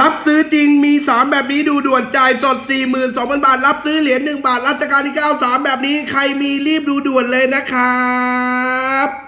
รับซื้อจริงมี 3 แบบนี้ดูด่วนจ่ายสด 42,000 บาท รับซื้อเหรียญ1บาทรัชกาลที่ 9 3 แบบนี้ใครมีรีบดูด่วนเลยนะครับ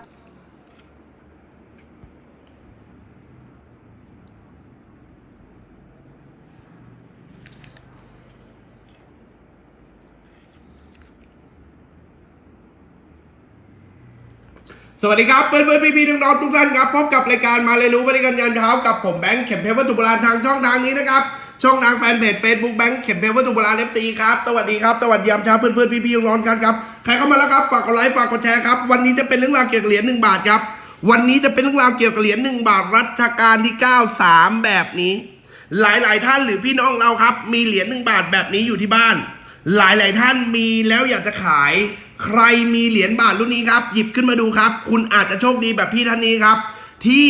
สวัสดีครับเพื่อนเพื่อนพี่พี่น้องๆทุกท่านครับพบกับรายการมาเลยรู้บริการยานเช้ากับผมแบงค์เข็มเพชรวัตถุโบราณทางช่องทางนี้นะครับช่องทางแฟนเพจเฟซบุ๊กแบงค์เข็มเพชรวัตถุโบราณเอฟซีครับสวัสดีครับสวัสดียามเช้าเพื่อนเพื่อนพี่พี่น้องๆกันครับใครเข้ามาแล้วครับฝากกดไลค์ฝากกดแชร์ครับวันนี้จะเป็นเรื่องราวเกี่ยวกับเหรียญหนึ่งบาทครับวันนี้จะเป็นเรื่องราวเกี่ยวกับเหรียญหนึ่งบาทรัชกาลที่9 3แบบนี้ หลายๆ ท่านหรือพี่น้องเราครับมีเหรียญหนึ่งบาทแบบนี้อยู่ที่บ้าน หลายๆท่านมีแล้วอยากจะขาย ใครมีเหรียญบาทรุ่นนี้ครับ หยิบขึ้นมาดูครับ คุณอาจจะโชคดีแบบพี่ท่านนี้ครับ ที่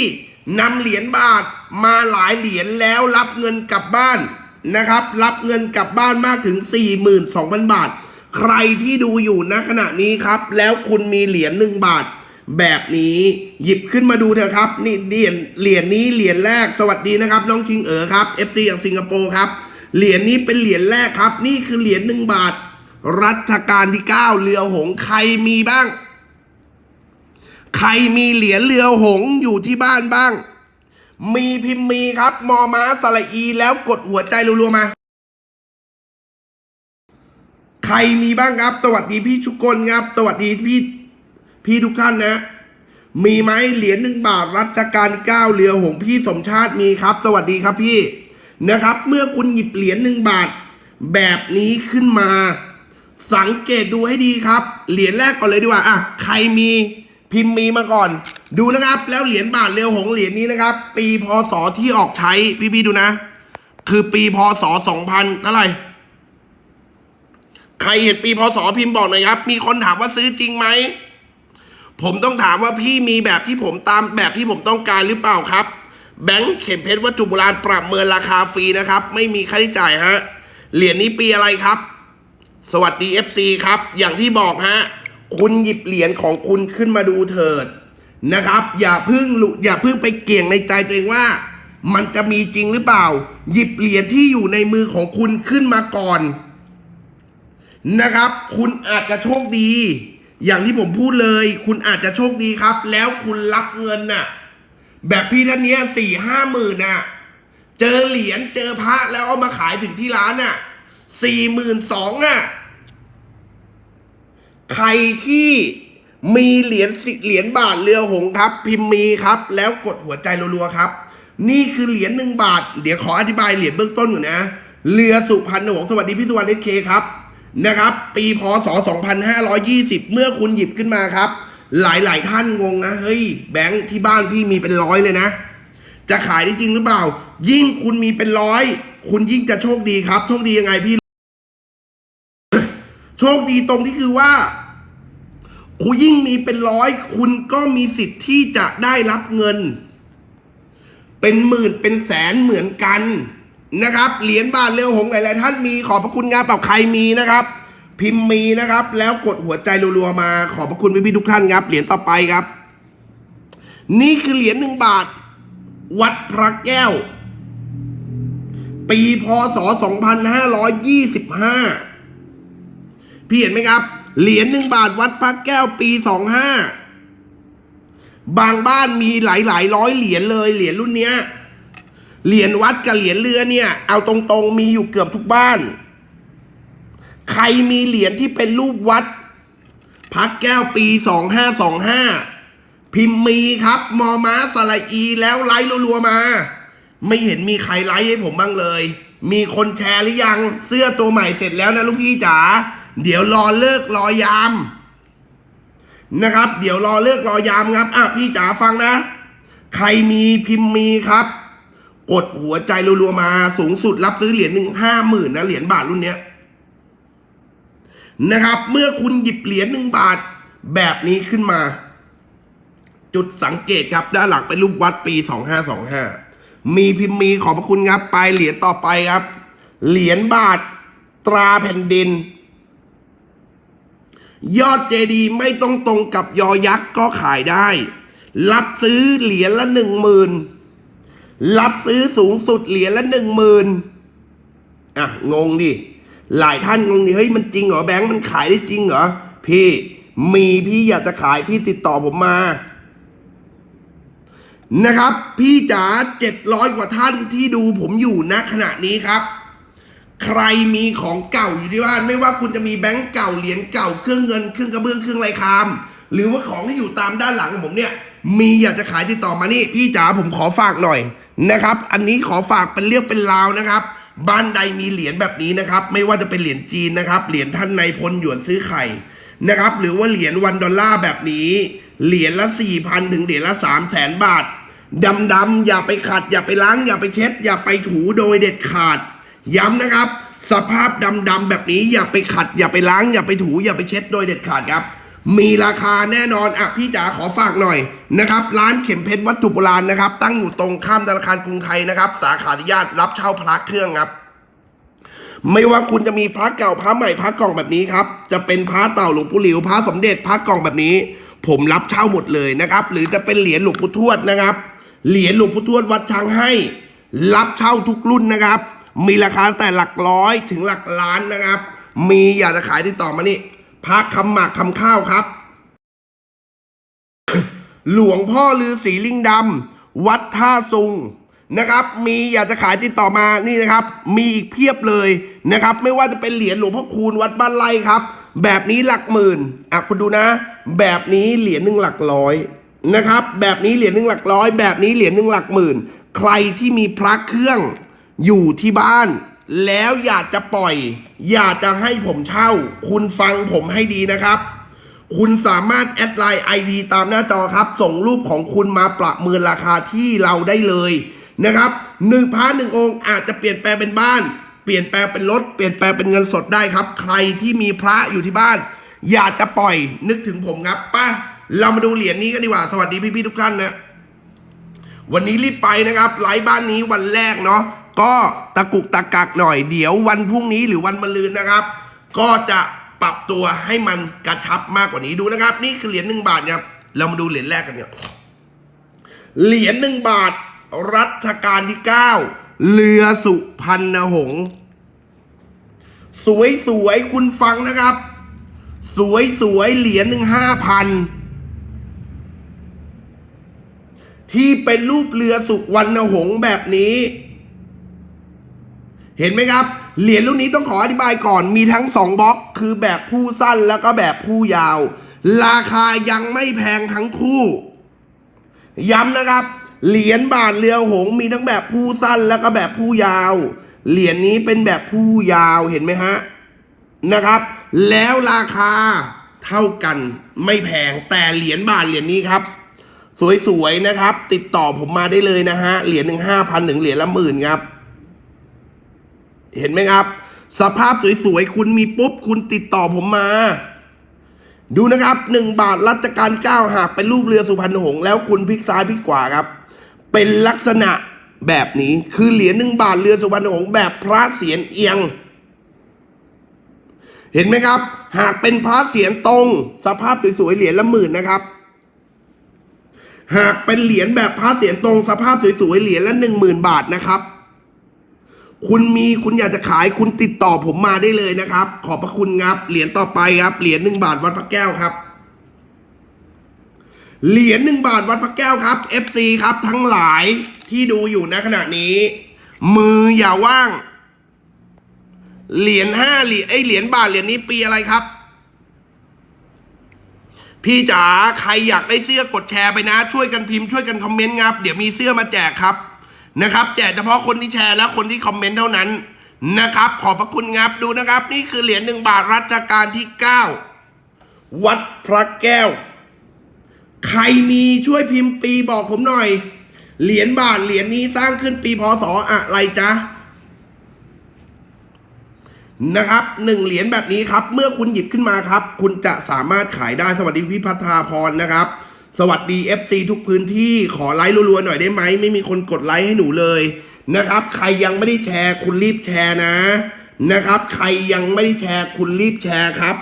นำเหรียญบาทมาหลายเหรียญแล้วรับเงินกลับบ้านนะครับ รับเงินกลับบ้านมากถึง 42,000 บาท ใครที่ดูอยู่ณขณะนี้ครับ แล้วคุณมีเหรียญหนึ่งบาท แบบนี้หยิบขึ้นมาดูเถอะครับ นี่เหรียญเหรียญนี้เหรียญแรกสวัสดีนะครับ น้องชิงเอ๋อครับ FC จากสิงคโปร์ครับเหรียญนี้เป็นเหรียญแรกครับ นี่คือเหรียญหนึ่งบาท รัชกาลที่ 9 เรือหงใครมีบ้าง ใครมีเหรียญเรือหงอยู่ที่บ้านบ้าง มีพิมพ์มีครับ มอม้าสระอีแล้วกดหัวใจรัวๆมา ใครมีบ้างครับสวัสดีพี่ชุกลครับสวัสดีพี่พี่ทุกท่านนะ มีไหมเหรียญหนึ่งบาทรัชกาลที่เก้าเรือหงพี่สมชาติมีครับ สวัสดีครับพี่นะครับ เมื่อคุณหยิบเหรียญหนึ่งบาท แบบนี้ขึ้นมา สังเกตดูให้ดีครับ เหรียญแรกก่อนเลยดีกว่าอะใครมีพิมพ์มีมาก่อน ดูนะครับ แล้วเหรียญบาทเรือหงเหรียญนี้นะครับ ปีพศที่ออกใช้พี่ๆดูนะ คือปีพศสองพันเท่าไหร่ใครเห็นปีพศพิมพ์บอกหน่อยครับ มีคนถามว่าซื้อจริงไหมผมต้องถามว่าพี่มีแบบที่ผมตามแบบที่ผมต้องการหรือเปล่าครับ แบงค์เข็มเพชรวัตถุโบราณปรับเมินราคาฟรีนะครับ ไม่มีค่าใช้จ่ายฮะเหรียญนี้ปีอะไรครับ สวัสดี FC ครับ อย่างที่บอกฮะ คุณหยิบเหรียญของคุณขึ้นมาดูเถิดนะครับ อย่าพึ่งอย่าพึ่งไปเกี่ยงในใจตัวเองว่า มันจะมีจริงหรือเปล่า หยิบเหรียญที่อยู่ในมือของคุณขึ้นมาก่อน นะครับ คุณอาจจะโชคดี อย่างที่ผมพูดเลย คุณอาจจะโชคดีครับ แล้วคุณรับเงินน่ะ แบบพี่ท่านเนี้ยสี่ห้าหมื่นน่ะ เจอเหรียญเจอพระแล้วเอามาขายถึงที่ร้านน่ะ สี่หมื่นสองอะ ใครที่มีเหรียญสิเหรียญบาทเรือหงส์ครับ พิมพ์มีครับ แล้วกดหัวใจรัวๆครับ นี่คือเหรียญหนึ่งบาท เดี๋ยวขออธิบายเหรียญเบื้องต้นก่อนนะ เรือสุพรรณหงส์สวัสดีพี่สุวรรณเอเคครับนะครับ ปีพศ 2520 เมื่อคุณหยิบขึ้นมาครับ หลายๆท่านงงนะเฮ้ยแบงค์ที่บ้านพี่มีเป็นร้อยเลยนะ จะขายได้จริงหรือเปล่า ยิ่งคุณมีเป็นร้อย คุณยิ่งจะโชคดีครับ โชคดียังไงพี่ โชคดีตรงที่คือว่าคุณยิ่งมีเป็นร้อย คุณก็มีสิทธิ์ที่จะได้รับเงิน เป็นหมื่นเป็นแสนเหมือนกันนะครับ เหรียญบาทเร็วหงหลายๆท่านมีขอบพระคุณงานเปล่าใครมีนะครับ พิมพ์มีนะครับ แล้วกดหัวใจรัวๆมา ขอบพระคุณพี่ๆทุกท่านครับ เหรียญต่อไปครับ นี่คือเหรียญหนึ่งบาท วัดพระแก้ว ปีพศ 2525 พี่เห็นไหมครับ เหรียญหนึ่งบาทวัดพระแก้วปี25บางบ้านมีหลายหลายร้อยเหรียญเลยเหรียญรุ่นเนี้ยเหรียญวัดกับเหรียญเรือเนี่ย เอาตรงๆมีอยู่เกือบทุกบ้าน ใครมีเหรียญที่เป็นรูปวัดพักแก้วปี2525พิมพ์มีครับ มอม้าสระอีแล้วไลค์รัวๆมา ไม่เห็นมีใครไลค์ให้ผมบ้างเลย มีคนแชร์หรือยัง เสื้อตัวใหม่เสร็จแล้วนะลูกพี่จ๋า เดี๋ยวรอเลิกรอยามนะครับ เดี๋ยวรอเลิกรอยามครับอะพี่จ๋าฟังนะ ใครมีพิมพ์มีครับ กดหัวใจรัวๆมาสูงสุดรับซื้อเหรียญหนึ่งห้าหมื่นนะเหรียญบาทรุ่นเนี้ยนะครับ เมื่อคุณหยิบเหรียญหนึ่งบาทแบบนี้ขึ้นมา จุดสังเกตครับ ด้านหลังเป็นรูปวัดปี2525มีพิมพ์มีขอบพระคุณครับ ไปเหรียญต่อไปครับ เหรียญบาทตราแผ่นดิน ยอดเจดีไม่ต้องตรงกับยอยักษ์ก็ขายได้ รับซื้อเหรียญละหนึ่งหมื่นรับซื้อสูงสุดเหรียญละหนึ่งหมื่นอะงงดิ หลายท่านงงดิเฮ้ยมันจริงเหรอแบงค์มันขายได้จริงเหรอพี่มีพี่อยากจะขายพี่ติดต่อผมมา นะครับ พี่จ๋าเจ็ดร้อยกว่าท่านที่ดูผมอยู่ณขณะนี้ครับ ใครมีของเก่าอยู่ที่บ้านไม่ว่าคุณจะมีแบงก์เก่าเหรียญเก่าเครื่องเงินเครื่องกระเบื้องเครื่องไรคาม หรือว่าของที่อยู่ตามด้านหลังของผมเนี่ย มีอยากจะขายติดต่อมานี่ พี่จ๋าผมขอฝากหน่อยนะครับ อันนี้ขอฝากเป็นเรื่องเป็นราวนะครับ บ้านใดมีเหรียญแบบนี้นะครับ ไม่ว่าจะเป็นเหรียญจีนนะครับเหรียญท่านในายพลหยวนซื้อไข่นะครับ หรือว่าเหรียญวันดอลลาร์แบบนี้ เหรียญละ4ี่พันถึงเหรียญละ3 0 0แสนบาทดำๆอย่าไปขัด อย่าไปล้าง อย่าไปเช็ด อย่าไปถูโดยเด็ดขาด ย้ำนะครับ สภาพดำๆแบบนี้อย่าไปขัด อย่าไปล้าง อย่าไปถูอย่าไปเช็ดโดยเด็ดขาดครับ มีราคาแน่นอนอะพี่จ๋าขอฝากหน่อยนะครับร้านเข็มเพชรวัตถุโบราณนะครับ ตั้งอยู่ตรงข้ามธนาคารกรุงไทยนะครับ สาขาธิญาติรับเช่าพระเครื่องครับไม่ว่าคุณจะมีพระเก่าพระใหม่พระกล่องแบบนี้ครับ จะเป็นพระเต่าหลวงปู่หลิวพระสมเด็จพระกล่องแบบนี้ ผมรับเช่าหมดเลยนะครับ หรือจะเป็นเหรียญหลวงปู่ทวดนะครับ เหรียญหลวงปู่ทวดวัดช้างให้ รับเช่าทุกรุ่นนะครับ มีราคาแต่หลักร้อยถึงหลักล้านนะครับ มีอยากจะขายติดต่อมานี่พระคำหมากคำข้าวครับ หลวงพ่อลือสีลิงดำวัดท่าซุงนะครับ มีอยากจะขายติดต่อมานี่นะครับ มีอีกเพียบเลยนะครับ ไม่ว่าจะเป็นเหรียญหลวงพ่อคูณวัดบ้านไร่ครับ แบบนี้หลักหมื่นอะคุณดูนะ แบบนี้เหรียญหนึ่งหลักร้อยนะครับ แบบนี้เหรียญหนึ่งหลักร้อย แบบนี้เหรียญหนึ่งหลักหมื่น ใครที่มีพระเครื่อง อยู่ที่บ้าน แล้วอยากจะปล่อย อยากจะให้ผมเช่า คุณฟังผมให้ดีนะครับ คุณสามารถแอดไลน์ ID ตามหน้าจอครับ ส่งรูปของคุณมาประเมินราคาที่เราได้เลยนะครับหนึ่งพระหนึ่งองค์อาจจะเปลี่ยนแปลงเป็นบ้าน เปลี่ยนแปลงเป็นรถ เปลี่ยนแปลงเป็นเงินสดได้ครับ ใครที่มีพระอยู่ที่บ้าน อยากจะปล่อยนึกถึงผมครับป้าเรามาดูเหรียญนี้กันดีกว่า สวัสดีพี่ๆทุกท่านนะ วันนี้รีบไปนะครับไลฟ์บ้านนี้วันแรกเนาะ ก็ตะกุกตะกักหน่อยเดี๋ยววันพรุ่งนี้หรือวันมะรืนนะครับ ก็จะปรับตัวให้มันกระชับมากกว่านี้ดูนะครับ นี่คือเหรียญหนึ่งบาทครับเรามาดูเหรียญแรกกันเนี่ยเหรียญหนึ่งบาทรัชกาลที่เก้าเรือสุพรรณหงษ์สวยสวยๆคุณฟังนะครับ สวยสวยๆเหรียญหนึ่งห้าพันที่เป็นรูปเรือสุวรรณหงษ์แบบนี้ เห็นไหมครับ เหรียญรุ่นนี้ต้องขออธิบายก่อนมีทั้งสองบล็อกคือแบบผู้สั้นแล้วก็แบบผู้ยาว ราคายังไม่แพงทั้งคู่ ย้ำนะครับ เหรียญบาทเรือหงมีทั้งแบบผู้สั้นแล้วก็แบบผู้ยาว เหรียญนี้เป็นแบบผู้ยาวเห็นไหมฮะนะครับ แล้วราคาเท่ากันไม่แพงแต่เหรียญบาทเหรียญนี้ครับ สวยๆนะครับ ติดต่อผมมาได้เลยนะฮะเหรียญหนึ่งห้าพันถึงเหรียญละหมื่นครับ เห็นไหมครับ สภาพสวยๆ คุณมีปุ๊บ คุณติดต่อผมมา ดูนะครับหนึ่งบาทรัชกาลเก้าหากเป็นรูปเรือสุพรรณหงษ์แล้วคุณพลิกซ้ายพลิกขวาครับ เป็นลักษณะแบบนี้คือเหรียญหนึ่งบาทเรือสุพรรณหงษ์แบบพระเสียรเอียง เห็นไหมครับ หากเป็นพระเสียรตรง สภาพสวยๆเหรียญละหมื่นนะครับ หากเป็นเหรียญแบบพระเสียรตรง สภาพสวยๆเหรียญละหนึ่งหมื่นบาทนะครับ คุณมีคุณอยากจะขายคุณติดต่อผมมาได้เลยนะครับ ขอบพระคุณครับ เหรียญต่อไปครับ เหรียญหนึ่งบาทวัดพระแก้วครับ เหรียญหนึ่งบาทวัดพระแก้วครับ FC ครับ ทั้งหลายที่ดูอยู่ณขณะนี้ มืออย่าว่าง เหรียญห้าเหรียญไอเหรียญบาทเหรียญนี้ปีอะไรครับ พี่จ๋าใครอยากได้เสื้อกดแชร์ไปนะ ช่วยกันพิมพ์ช่วยกันคอมเมนต์ครับ เดี๋ยวมีเสื้อมาแจกครับ นะครับแจกเฉพาะคนที่แชร์และคนที่คอมเมนต์เท่านั้นนะครับ ขอบพระคุณครับดูนะครับ นี่คือเหรียญหนึ่งบาทรัชกาลที่เก้าวัดพระแก้ว ใครมีช่วยพิมพ์ปีบอกผมหน่อย เหรียญบาทเหรียญนี้สร้างขึ้นปีพศอะไรจ๊ะนะครับหนึ่งเหรียญแบบนี้ครับ เมื่อคุณหยิบขึ้นมาครับ คุณจะสามารถขายได้สวัสดีพี่พัทราพรนะครับ สวัสดี FC ทุกพื้นที่ขอไลค์รัวๆหน่อยได้ไหมไม่มีคนกดไลค์ให้หนูเลยนะครับ ใครยังไม่ได้แชร์คุณรีบแชร์นะนะครับ ใครยังไม่ได้แชร์คุณรีบแชร์ครับ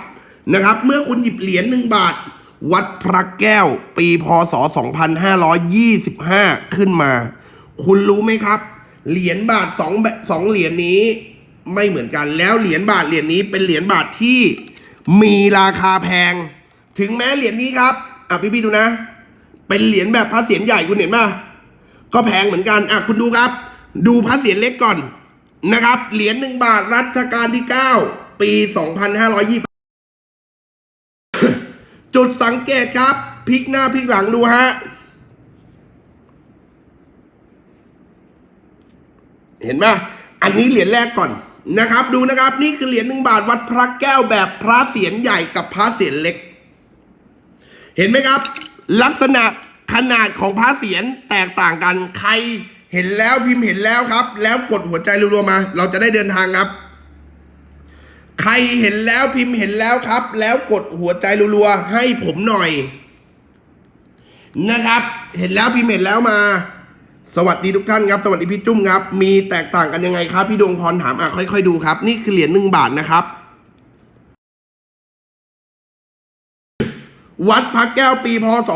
นะครับ เมื่อคุณหยิบเหรียญหนึ่งบาท วัดพระแก้ว ปีพศ 2525 ขึ้นมา คุณรู้ไหมครับ เหรียญบาทสองสองเหรียญนี้ไม่เหมือนกันแล้วเหรียญบาทเหรียญนี้เป็นเหรียญบาทที่มีราคาแพง ถึงแม้เหรียญนี้ครับ อะพี่พี่ดูนะ เป็นเหรียญแบบพระเศียรใหญ่คุณเห็นป่ะก็แพงเหมือนกันอะคุณดูครับ ดูพระเศียรเล็กก่อนนะครับ เหรียญหนึ่งบาทรัชกาลที่9ปี2520จุดสังเกตครับพลิกหน้าพลิกหลังดูฮะเห็นไหมอันนี้เหรียญแรกก่อนนะครับ ดูนะครับ นี่คือเหรียญหนึ่งบาทวัดพระแก้วแบบพระเศียรใหญ่กับพระเศียรเล็ก เห็นไหมครับ ลักษณะขนาดของพระเศียรแตกต่างกันใครเห็นแล้วพิมพ์เห็นแล้วครับ แล้วกดหัวใจรัวๆมา เราจะได้เดินทางครับ ใครเห็นแล้วพิมพ์เห็นแล้วครับ แล้วกดหัวใจรัวๆให้ผมหน่อย นะครับ เห็นแล้วพิมพ์เห็นแล้วมา สวัสดีทุกท่านครับสวัสดีพี่จุ้มครับ มีแตกต่างกันยังไงครับ พี่ดวงพรถามอะค่อยๆดูครับ นี่คือเหรียญหนึ่งบาทนะครับ วัดพระแก้วปีพศ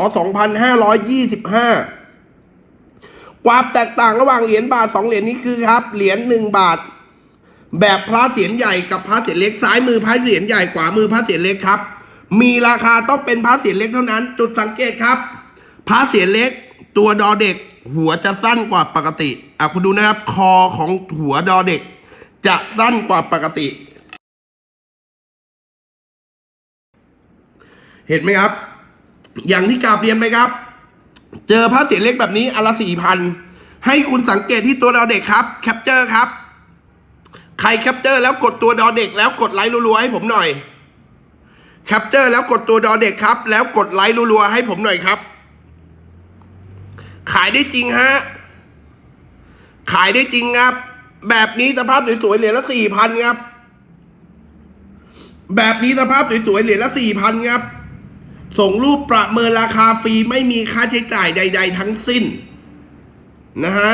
2525 ความแตกต่างระหว่างเหรียญบาทสองเหรียญนี้คือครับ เหรียญหนึ่งบาท แบบพระเศียรใหญ่กับพระเศียรเล็กซ้ายมือพระเศียรใหญ่ขวามือพระเศียรเล็กครับ มีราคาต้องเป็นพระเศียรเล็กเท่านั้น จุดสังเกตครับ พระเศียรเล็ก ตัวดอเด็ก หัวจะสั้นกว่าปกติอะคุณดูนะครับ คอของหัวดอเด็ก จะสั้นกว่าปกติ เห็นไหมครับ อย่างที่กราบเรียนไปครับ เจอพระเศียเล็กแบบนี้อนละสี่พันให้คุณสังเกตที่ตัวดอเด็กครับแคปเจอร์ครับ ใครแคปเจอร์แล้วกดตัวดอเด็ก แล้วกดไลค์รัวๆให้ผมหน่อยแคปเจอร์แล้วกดตัวดอเด็กครับ แล้วกดไลค์รัวๆให้ผมหน่อยครับ ขายได้จริงฮะขายได้จริงครับ แบบนี้สภาพสวยๆเหรียญละสี่พันครับ แบบนี้สภาพสวยๆเหรียญละสี่พันครับ ส่งรูปประเมินราคาฟรีไม่มีค่าใช้จ่ายใด ๆ ทั้งสิ้น นะฮะ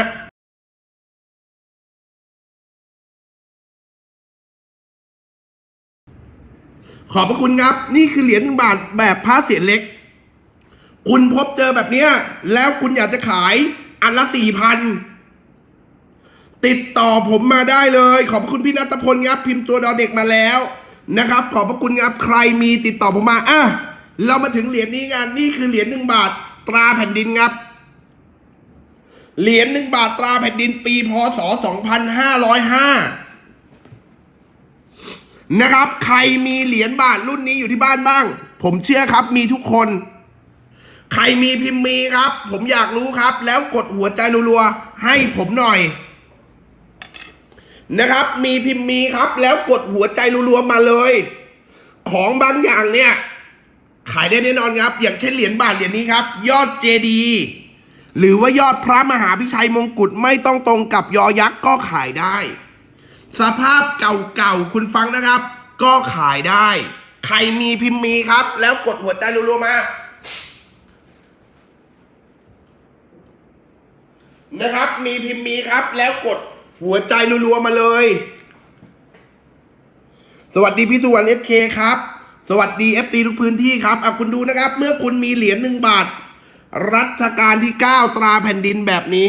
ขอบพระคุณครับ นี่คือเหรียญหนึ่งบาทแบบพระเศียเล็ก คุณพบเจอแบบเนี้ย แล้วคุณอยากจะขายอันละสี่พันติดต่อผมมาได้เลย ขอบคุณพี่นัทพลครับพิมพ์ตัวดอเด็กมาแล้วนะครับ ขอบพระคุณครับใครมีติดต่อผมมาอะ เรามาถึงเหรียญนี้กันนี่คือเหรียญหนึ่งบาทตราแผ่นดินครับ เหรียญหนึ่งบาทตราแผ่นดินปีพศสองพันห้าร้อยห้านะครับ ใครมีเหรียญบาทรุ่นนี้อยู่ที่บ้านบ้าง ผมเชื่อครับมีทุกคน ใครมีพิมพ์มีครับ ผมอยากรู้ครับ แล้วกดหัวใจรัวๆให้ผมหน่อยนะครับ มีพิมพ์มีครับ แล้วกดหัวใจรัวๆมาเลย ของบางอย่างเนี่ย ขายได้แน่นอนครับ อย่างเช่นเหรียญบาทเหรียญนี้ครับ ยอดเจดีหรือว่ายอดพระมหาพิชัยมงกุฎไม่ต้องตรงกับยอยักษ์ก็ขายได้ สภาพเก่าๆคุณฟังนะครับ ก็ขายได้ ใครมีพิมพ์มีครับ แล้วกดหัวใจรัวๆมานะครับ มีพิมพ์มีครับ แล้วกดหัวใจรัวๆมาเลย สวัสดีพี่สุวรรณเอสเคครับ สวัสดีเอฟตีทุกพื้นที่ครับอะคุณดูนะครับ เมื่อคุณมีเหรียญหนึ่งบาท รัชกาลที่ 9 ตราแผ่นดินแบบนี้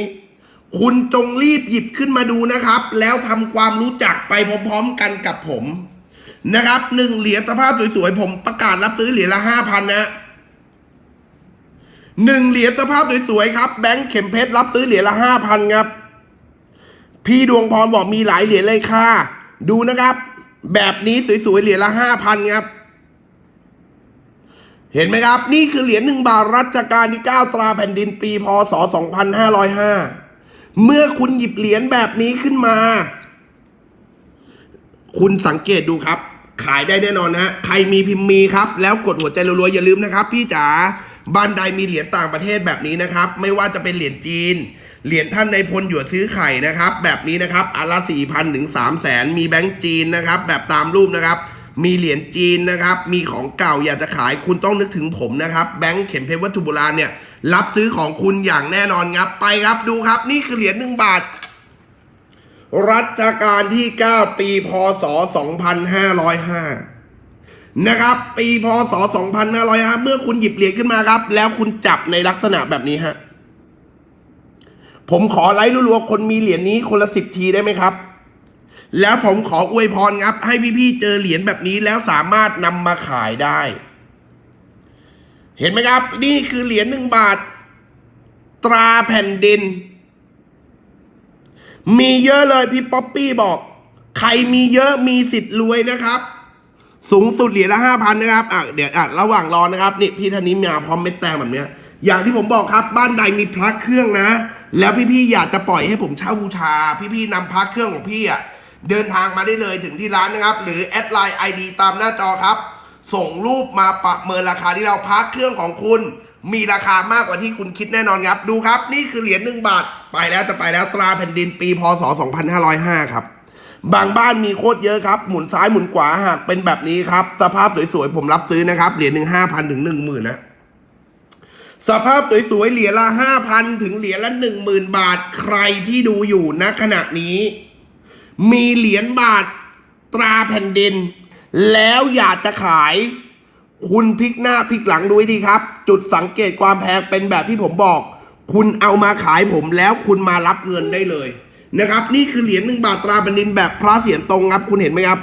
คุณจงรีบหยิบขึ้นมาดูนะครับ แล้วทำความรู้จักไปพร้อมๆกันกับผมนะครับหนึ่งเหรียญสภาพสวยๆผมประกาศรับซื้อเหรียญละห้าพันนะหนึ่งเหรียญสภาพสวยๆครับแบงค์เข็มเพชรรับซื้อเหรียญละห้าพันครับ พี่ดวงพรบอกมีหลายเหรียญเลยค่ะ ดูนะครับ แบบนี้สวยๆเหรียญละห้าพันครับ เห็นไหมครับ นี่คือเหรียญหนึ่งบาทรัชกาลที่ 9 ตราแผ่นดินปีพศ 2505 เมื่อคุณหยิบเหรียญแบบนี้ขึ้นมา คุณสังเกตดูครับ ขายได้แน่นอนนะฮะใครมีพิมพ์มีครับ แล้วกดหัวใจรัวๆอย่าลืมนะครับ พี่จ๋าบ้านใดมีเหรียญต่างประเทศแบบนี้นะครับ ไม่ว่าจะเป็นเหรียญจีน เหรียญท่านในพลหยวนซื้อไข่นะครับ แบบนี้นะครับอันละสี่พันถึงสามแสนมีแบงก์จีนนะครับ แบบตามรูปนะครับ มีเหรียญจีนนะครับ มีของเก่าอยากจะขายคุณต้องนึกถึงผมนะครับ แบงก์เข็มเพชรวัตถุโบราณเนี่ย รับซื้อของคุณอย่างแน่นอนครับ ไปครับดูครับ นี่คือเหรียญหนึ่งบาท รัชกาลที่ 9 ปีพศ 2505 นะครับ ปีพศ 2505 เมื่อคุณหยิบเหรียญขึ้นมาครับ แล้วคุณจับในลักษณะแบบนี้ฮะผมขอไลค์รัวๆคนมีเหรียญนี้คนละสิบทีได้ไหมครับ แล้วผมขออวยพรครับ ให้พี่ๆเจอเหรียญแบบนี้แล้วสามารถนำมาขายได้ เห็นไหมครับ นี่คือเหรียญหนึ่งบาท ตราแผ่นดิน มีเยอะเลยพี่ป๊อปปี้บอก ใครมีเยอะมีสิทธิ์รวยนะครับ สูงสุดเหรียญละห้าพันนะครับอะเดี๋ยวอะระหว่างรอนะครับนี่พี่ท่านนี้มาพร้อมเม็ดแตงแบบเนี้ย อย่างที่ผมบอกครับ บ้านใดมีพระเครื่องนะ แล้วพี่ๆอยากจะปล่อยให้ผมเช่าบูชา พี่ๆนำพระเครื่องของพี่อะ เดินทางมาได้เลยถึงที่ร้านนะครับ หรือแอดไลน์ ID ตามหน้าจอครับ ส่งรูปมาประเมินราคาที่เราพระเครื่องของคุณ มีราคามากกว่าที่คุณคิดแน่นอนครับ ดูครับ นี่คือเหรียญหนึ่งบาท ไปแล้วจะไปแล้วตราแผ่นดินปีพศ 2505 ครับ บางบ้านมีโคตรเยอะครับ หมุนซ้ายหมุนขวาหากเป็นแบบนี้ครับ สภาพสวยๆผมรับซื้อนะครับ เหรียญหนึ่งห้าพันถึงหนึ่งหมื่นนะสภาพสวยๆเหรียญละห้าพันถึงเหรียญละหนึ่งหมื่นบาท ใครที่ดูอยู่ณขณะนี้ มีเหรียญบาทตราแผ่นดิน แล้วอยากจะขาย คุณพลิกหน้าพลิกหลังดูให้ดีครับ จุดสังเกตความแพงเป็นแบบที่ผมบอก คุณเอามาขายผมแล้วคุณมารับเงินได้เลยนะครับ นี่คือเหรียญหนึ่งบาทตราแผ่นดินแบบพระเสียรตรงครับคุณเห็นไหมครับ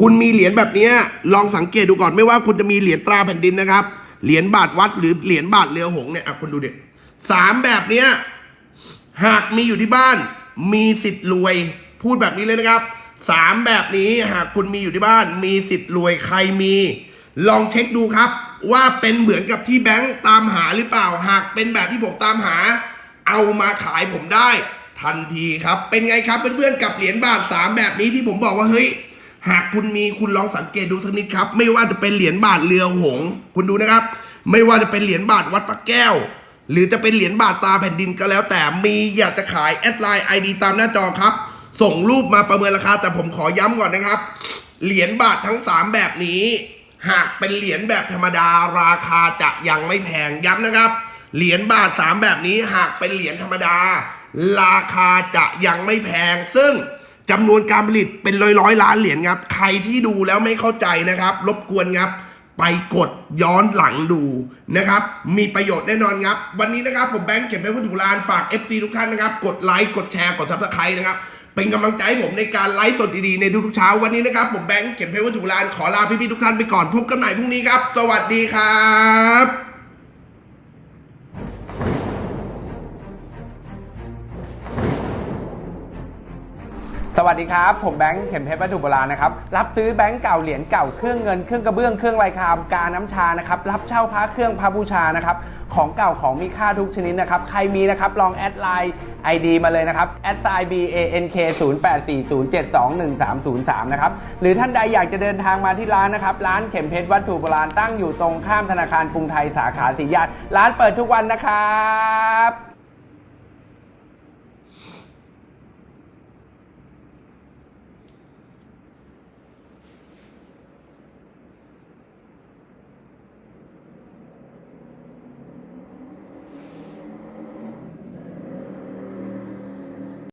คุณมีเหรียญแบบนี้ลองสังเกตดูก่อนไม่ว่าคุณจะมีเหรียญตราแผ่นดินนะครับเหรียญบาทวัดหรือเหรียญบาทเรือหงส์เนี่ยอะคุณดูเด็สามแบบเนี้ยหากมีอยู่ที่บ้าน มีสิทธิ์รวย พูดแบบนี้เลยนะครับสามแบบนี้หากคุณมีอยู่ที่บ้าน มีสิทธิ์รวยใครมี ลองเช็คดูครับ ว่าเป็นเหมือนกับที่แบงค์ตามหาหรือเปล่า หากเป็นแบบที่ผมตามหา เอามาขายผมได้ ทันทีครับ เป็นไงครับเพื่อนๆกับเหรียญบาทสามแบบนี้ที่ผมบอกว่าเฮ้ย หากคุณมีคุณลองสังเกตดูสักนิดครับ ไม่ว่าจะเป็นเหรียญบาทเรือหง คุณดูนะครับ ไม่ว่าจะเป็นเหรียญบาทวัดพระแก้วหรือจะเป็นเหรียญบาทตาแผ่นดินก็แล้วแต่มีอยากจะขายแอดไลน์ไอดีตามหน้าจอครับ ส่งรูปมาประเมินราคา แต่ผมขอย้ำก่อนนะครับ เหรียญบาททั้ง 3 แบบนี้ หากเป็นเหรียญแบบธรรมดาราคาจะยังไม่แพงย้ำนะครับ เหรียญบาท 3 แบบนี้หากเป็นเหรียญธรรมดา ราคาจะยังไม่แพง ซึ่งจำนวนการผลิตเป็นร้อยร้อยล้านเหรียญครับ ใครที่ดูแล้วไม่เข้าใจนะครับ รบกวนครับไปกดย้อนหลังดูนะครับ มีประโยชน์แน่นอนครับ วันนี้นะครับผมแบงค์เก็บไว้วัตถุโบราณฝาก FC ทุกท่านนะครับ กดไลค์ กดแชร์ กดซับสไครต์นะครับ เป็นกำลังใจให้ผมในการไลฟ์สดดีๆในทุกๆเช้าวันนี้นะครับ ผมแบงค์เก็บไว้วัตถุโบราณขอลาพี่ๆทุกท่านไปก่อนพบกันใหม่พรุ่งนี้ครับ สวัสดีครับสวัสดีครับ ผมแบงค์เข็มเพชรวัตถุโบราณนะครับ รับซื้อแบงค์เก่าเหรียญเก่าเครื่องเงินเครื่องกระเบื้องเครื่องลายคามกาน้ำชานะครับ รับเช่าพระเครื่องพระบูชานะครับ ของเก่าของมีค่าทุกชนิดนะครับ ใครมีนะครับ ลองแอดไลน์ ID มาเลยนะครับแอดไซน์ B A N K 0 8 4 0 7 2 1 3 0 3 นะครับ หรือท่านใดอยากจะเดินทางมาที่ร้านนะครับ ร้านเข็มเพชรวัตถุโบราณตั้งอยู่ตรงข้ามธนาคารกรุงไทยสาขาสีย่านร้านเปิดทุกวันนะครับ